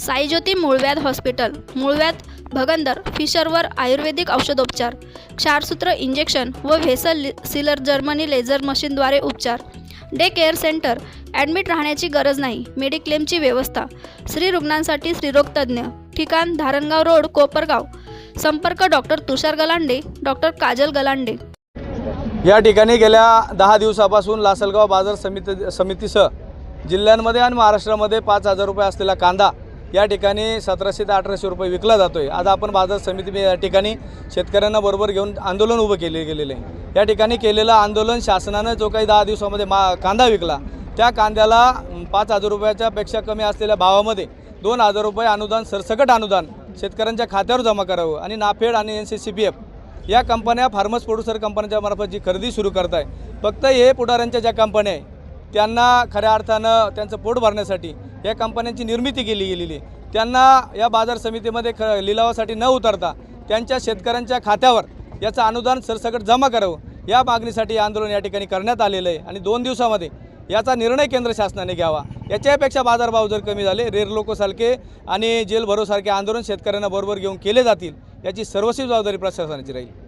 साईज्योती मूळव्याध हॉस्पिटल मूळव्याध भगंदर फिशरवर आयुर्वेदिक औषधोपचार क्षारसूत्र इंजेक्शन व व्हेसल सिलर जर्मनी लेझर मशीनद्वारे उपचार. डे केअर सेंटर ॲडमिट राहण्याची गरज नाही मेडिक्लेमची व्यवस्था. स्त्री रुग्णांसाठी स्त्रीरोगतज्ञ ठिकाण धारणगाव रोड कोपरगाव. संपर्क डॉक्टर तुषार गलांडे डॉक्टर काजल गलांडे. या ठिकाणी गेल्या दहा दिवसापासून लासलगाव बाजार समिती समितीसह जिल्ह्यांमध्ये आणि महाराष्ट्रामध्ये पाच हजार रुपये असलेला कांदा या ठिकाणी सतराशे ते अठराशे रुपये विकला जातो आहे आज आपण बाजार समिती या ठिकाणी शेतकऱ्यांना बरोबर घेऊन आंदोलन उभं केले गेलेलं आहे. या ठिकाणी केलेलं आंदोलन शासनानं जो काही दहा दिवसामध्ये मा कांदा विकला त्या कांद्याला पाच हजार रुपयाच्या पेक्षा कमी असलेल्या भावामध्ये दोन हजार रुपये अनुदान सरसकट अनुदान शेतकऱ्यांच्या खात्यावर जमा करावं आणि नाफेड आणि N C C P F या कंपन्या फार्मस प्रोड्युसर कंपन्यांच्या मार्फत जी खरेदी सुरू करत आहे फक्त हे पुढाऱ्यांच्या ज्या कंपन्या आहे त्यांना खऱ्या अर्थानं त्यांचं पोट भरण्यासाठी या कंपन्यांची निर्मिती केली गेलेली आहे. त्यांना या बाजार समितीमध्ये ख लिलावासाठी न उतरता त्यांच्या शेतकऱ्यांच्या खात्यावर याचं अनुदान सरसकट जमा करावं या मागणीसाठी आंदोलन या ठिकाणी करण्यात आलेलं आहे. आणि दोन दिवसामध्ये याचा निर्णय केंद्र शासनाने घ्यावा. याच्यापेक्षा बाजारभाव जर कमी झाले रेर लोकोसारखे आणि जेल भरोसारखे आंदोलन शेतकऱ्यांना बरोबर घेऊन केले जातील याची सर्वस्वी जबाबदारी प्रशासनाची राहील.